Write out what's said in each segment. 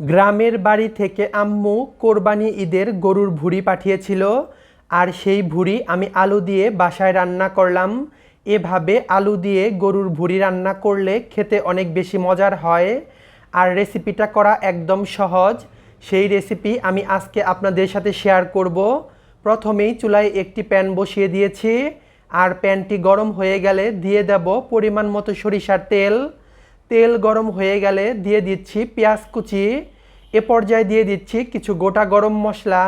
গ্রামের বাড়ি থেকে আম্মু কোরবানি ঈদের গরুর ভুড়ি পাঠিয়েছিল, আর সেই ভুড়ি আমি আলু দিয়ে বাসায় রান্না করলাম। এভাবে আলু দিয়ে গরুর ভুড়ি রান্না করলে খেতে অনেক বেশি মজার হয়, আর রেসিপিটা করা একদম সহজ। সেই রেসিপি আমি আজকে আপনাদের সাথে শেয়ার করব। প্রথমেই চুলায় একটি প্যান বসিয়ে দিয়েছি, আর প্যানটি গরম হয়ে গেলে দিয়ে দেব পরিমাণ মতো সরিষার তেল। তেল গরম হয়ে গেলে দিয়ে দিচ্ছি পেঁয়াজ কুচি। এ পর্যায়ে দিয়ে দিচ্ছি কিছু গোটা গরম মশলা।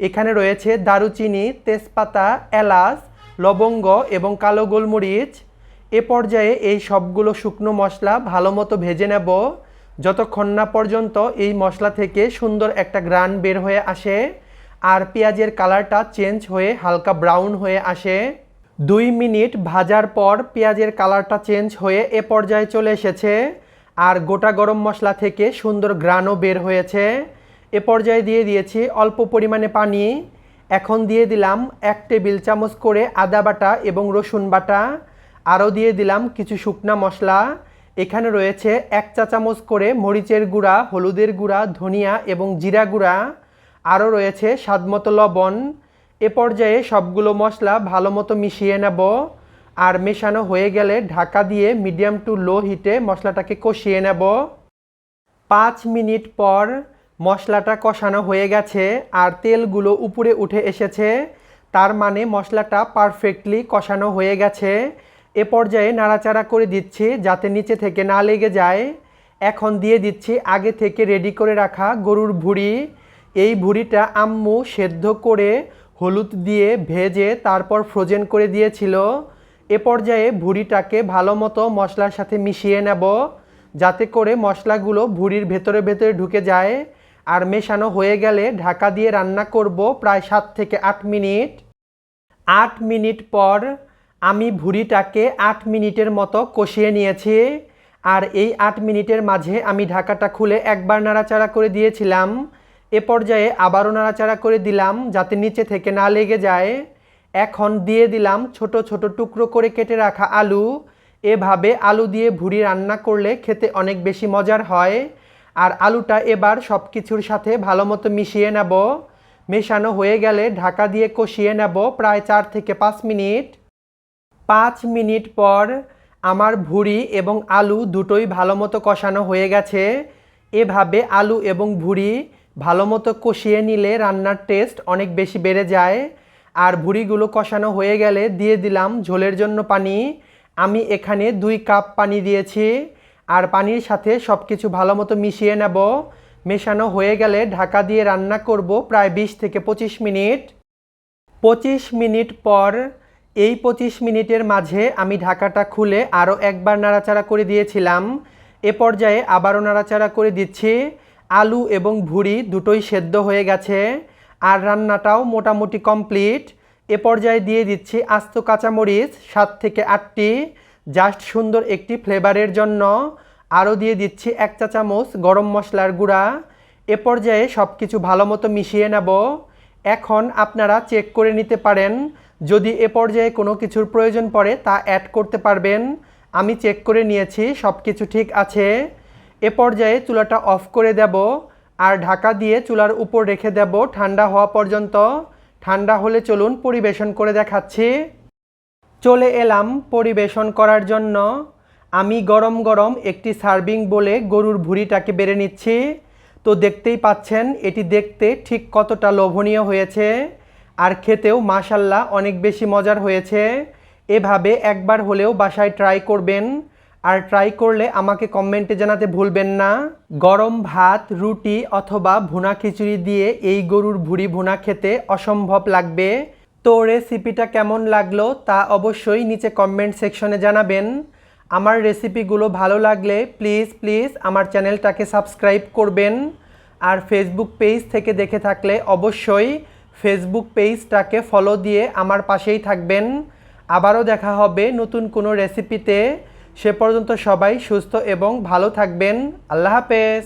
এখানে রয়েছে দারুচিনি, তেজপাতা, এলাচ, লবঙ্গ এবং কালো গোলমরিচ। এ পর্যায়ে এই সবগুলো শুকনো মশলা ভালো মতো ভেজে নেব। যতক্ষণ না পর্যন্ত এই মশলা থেকে সুন্দর একটা গ্রান বের হয়ে আসে। আর পেঁয়াজের কালারটা চেঞ্জ হয়ে হালকা ব্রাউন হয়ে আসে। দুই মিনিট ভাজার পর পেঁয়াজের কালারটা চেঞ্জ হয়ে এ পর্যায়ে চলে এসেছে। আর গোটা গরম মশলা থেকে সুন্দর গ্রানও বের হয়েছে। এ পর্যায়ে দিয়ে দিয়েছি অল্প পরিমাণে পানি। এখন দিয়ে দিলাম এক টেবিল চামচ করে আদা বাটা এবং রসুন বাটা। আরও দিয়ে দিলাম কিছু শুকনা মশলা। এখানে রয়েছে এক চা চামচ করে মরিচের গুঁড়া, হলুদের গুঁড়া, ধনিয়া এবং জিরা গুঁড়া। আরও রয়েছে স্বাদমতো লবণ। এ পর্যায়ে সবগুলো মশলা ভালো মতো মিশিয়ে নেব আর মেশানো হয়ে গেলে ঢাকা দিয়ে মিডিয়াম টু লো হিটে মশলাটাকে কষিয়ে নেব। পাঁচ মিনিট পর মশলাটা কষানো হয়ে গেছে আর তেলগুলো উপরে উঠে এসেছে। তার মানে মশলাটা পারফেক্টলি কষানো হয়ে গেছে। এ পর্যায়ে নাড়াচাড়া করে দিচ্ছি যাতে নিচে থেকে না লেগে যায়। এখন দিয়ে দিচ্ছি আগে থেকে রেডি করে রাখা গরুর ভুড়ি। এই ভুড়িটা আম্মু সেদ্ধ করে হলুদ দিয়ে ভেজে তারপর ফ্রোজেন করে দিয়েছিল। এ পর্যায়ে ভুড়িটাকে ভালো মতো মশলার সাথে মিশিয়ে নেব, যাতে করে মশলাগুলো ভুড়ির ভেতরে ভেতরে ঢুকে যায়। আর মেশানো হয়ে গেলে ঢাকা দিয়ে রান্না করব প্রায় সাত থেকে আট মিনিট। আট মিনিট পর আমি ভুড়িটাকে আট মিনিটের মতো কষিয়ে নিয়েছি। আর এই আট মিনিটের মাঝে আমি ঢাকাটা খুলে একবার নাড়াচাড়া করে দিয়েছিলাম। এ পর্যায়ে আবারও নাড়াচাড়া করে দিলাম যাতে নিচে থেকে না লেগে যায়। এখন দিয়ে দিলাম ছোট ছোট টুকরো করে কেটে রাখা আলু। এভাবে আলু দিয়ে ভুড়ি রান্না করলে খেতে অনেক বেশি মজার হয়। আর আলুটা এবার সব কিছুর সাথে ভালো মতো মিশিয়ে নেব। মেশানো হয়ে গেলে ঢাকা দিয়ে কষিয়ে নেব প্রায় চার থেকে পাঁচ মিনিট। পাঁচ মিনিট পর আমার ভুড়ি এবং আলু দুটোই ভালো মতো কষানো হয়ে গেছে। এভাবে আলু এবং ভুড়ি ভালো মতো কষিয়ে নিলে রান্নার টেস্ট অনেক বেশি বেড়ে যায়। আর ভুড়িগুলো কষানো হয়ে গেলে দিয়ে দিলাম ঝোলের জন্য পানি। আমি এখানে দুই কাপ পানি দিয়েছি। আর পানির সাথে সব কিছু ভালো মতো মিশিয়ে নেব। মেশানো হয়ে গেলে ঢাকা দিয়ে রান্না করব প্রায় বিশ থেকে পঁচিশ মিনিট। পঁচিশ মিনিট পর এই পঁচিশ মিনিটের মাঝে আমি ঢাকাটা খুলে আরও একবার নাড়াচাড়া করে দিয়েছিলাম। এ পর্যায়ে আবারও নাড়াচাড়া করে দিচ্ছি। আলু এবং ভুড়ি দুটোই সেদ্ধ হয়ে গেছে। আর রান্নাটাও মোটামুটি কমপ্লিট। এ পর্যায়ে দিয়ে দিচ্ছি আস্ত কাঁচামরিচ, সাত থেকে আটটি। জাস্ট সুন্দর একটি ফ্লেভারের জন্য। আরও দিয়ে দিচ্ছি এক চা চামচ গরম মশলার গুঁড়া। এ পর্যায়ে সব কিছু ভালো মতো মিশিয়ে নেব। এখন আপনারা চেক করে নিতে পারেন। যদি এ পর্যায়ে কোনো কিছুর প্রয়োজন পড়ে তা অ্যাড করতে পারবেন। আমি চেক করে নিয়েছি সব কিছু ঠিক আছে। এ পর্যায়ে চুলাটা অফ করে দেব আর ঢাকা দিয়ে চুলার উপর রেখে দেব ঠান্ডা হওয়া পর্যন্ত। ঠান্ডা হলে চলুন পরিবেশন করে দেখাচ্ছি। চলে এলাম পরিবেশন করার জন্য। আমি গরম গরম একটি সার্ভিং বলে গরুর ভুঁড়িটাকে বেড়ে নিচ্ছি। তো দেখতেই পাচ্ছেন, এটি দেখতে ঠিক কতটা লোভনীয় হয়েছে। আর খেতেও মাশাল্লাহ অনেক বেশি মজার হয়েছে। এভাবে একবার হলেও বাসায় ট্রাই করবেন। আর ট্রাই করলে আমাকে কমেন্টে জানাতে ভুলবেন না। গরম ভাত, রুটি অথবা ভুনা খিচুড়ি দিয়ে এই গরুর ভুড়ি ভুনা খেতে অসম্ভব লাগবে। তো রেসিপিটা কেমন লাগল তা অবশ্যই নিচে কমেন্ট সেকশনে জানাবেন। আমার রেসিপিগুলো ভালো লাগলে প্লিজ প্লিজ আমার চ্যানেলটাকে সাবস্ক্রাইব করবেন। আর ফেসবুক পেজ থেকে দেখে থাকলে অবশ্যই ফেসবুক পেজটাকে ফলো দিয়ে আমার পাশেই থাকবেন। আবারও দেখা হবে নতুন কোনো রেসিপিতে সে পর্যন্ত সবাই সুস্থ এবং ভালো থাকবেন। আল্লাহ হাফেজ।